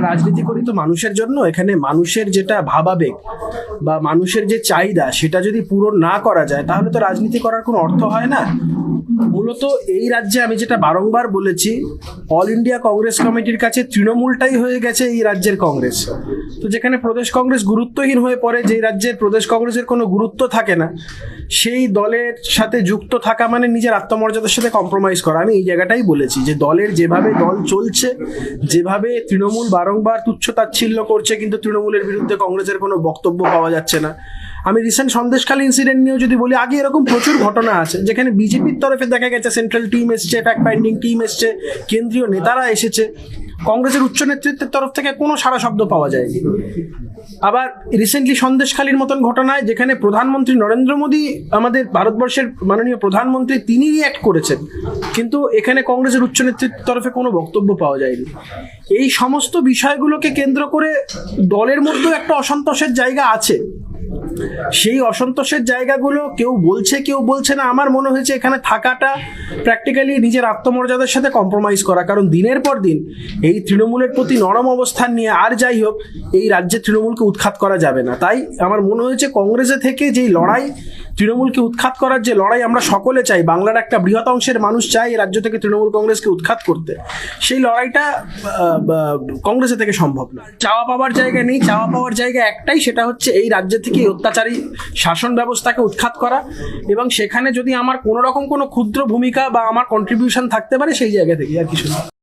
রাজনীতি করি তো মানুষের জন্য, এখানে মানুষের যেটা ভাবাবেগ বা মানুষের যে চাহিদা, সেটা যদি পূরণ না করা যায়, তাহলে তো রাজনীতি করার কোনো অর্থ হয় না। মূলত এই রাজ্যে আমি যেটা বারংবার বলেছি অল ইন্ডিয়া কংগ্রেস কমিটির কাছে তৃণমূলটাই হয়ে গেছে এই রাজ্যের কংগ্রেস। তো যেখানে প্রদেশ কংগ্রেস গুরুত্বহীন হয়ে পড়ে যেই রাজ্যের প্রদেশ কংগ্রেসের কোনো গুরুত্ব থাকে না, সেই দলের সাথে যুক্ত থাকা মানে নিজের আত্মমর্যাদার সাথে কম্প্রোমাইজ করা। আমি এই জায়গাটাই বলেছি যে দলের যেভাবে দল চলছে, যেভাবে তৃণমূল বারংবার তুচ্ছ তাচ্ছিল্য করছে, কিন্তু তৃণমূলের বিরুদ্ধে কংগ্রেসের কোনো বক্তব্য পাওয়া যাচ্ছে না। আমি রিসেন্ট সন্দেশখালী ইনসিডেন্ট নিয়েও যদি বলি, আগে এরকম প্রচুর ঘটনা আছে, যেখানে বিজেপির তরফে দেখা গেছে সেন্ট্রাল টিম এসছে ফ্যাক্ট ফাইন্ডিং টিম এসছে, কেন্দ্রীয় নেতারা এসেছে। কংগ্রেসের উচ্চ নেতৃত্বের তরফ থেকে কোনো সারা শব্দ পাওয়া যায়নি। আবার রিসেন্টলি সন্দেশখালীর মতন ঘটনায়, যেখানে প্রধানমন্ত্রী নরেন্দ্র মোদী, আমাদের ভারতবর্ষের মাননীয় প্রধানমন্ত্রী তিনি রিয়াক্ট করেছেন। কিন্তু এখানে কংগ্রেসের উচ্চ নেতৃত্বের তরফে কোনো বক্তব্য পাওয়া যায়নি। এই সমস্ত বিষয়গুলোকে কেন্দ্র করে দলের মধ্যেও একটা অসন্তোষের জায়গা আছে। সেই অসন্তোষের জায়গাগুলো কেউ বলছে কেউ বলছে না। আমার মনে হয়েছে এখানে থাকাটা প্র্যাকটিক্যালি নিজের আত্মমর্যাদার সাথে কম্প্রোমাইজ করা। কারণ দিনের পর দিন এই তৃণমূলের প্রতি নরম অবস্থান নিয়ে আর যাই হোক, এই রাজ্যে তৃণমূলকে উৎখাত করা যাবে না। তাই আমার মনে হয়েছে কংগ্রেসে থেকে যেই লড়াই তৃণমূলকে উৎখাত করার যে লড়াই আমরা সকলে চাই, বাংলার একটা বৃহৎ অংশের মানুষ চাই রাজ্য থেকে তৃণমূল কংগ্রেসকে উৎখাত করতে। সেই লড়াইটা কংগ্রেসের থেকে সম্ভব না। চাওয়া পাওয়ার জায়গা নেই, চাওয়া পাওয়ার জায়গা একটাই, সেটা হচ্ছে এই রাজ্য থেকে অত্যাচারী শাসন ব্যবস্থাকে উৎখাত করা এবং সেখানে যদি আমার কোনো রকম কোনো ক্ষুদ্র ভূমিকা বা আমার কন্ট্রিবিউশন থাকতে পারে, সেই জায়গা থেকে আর কিছু না।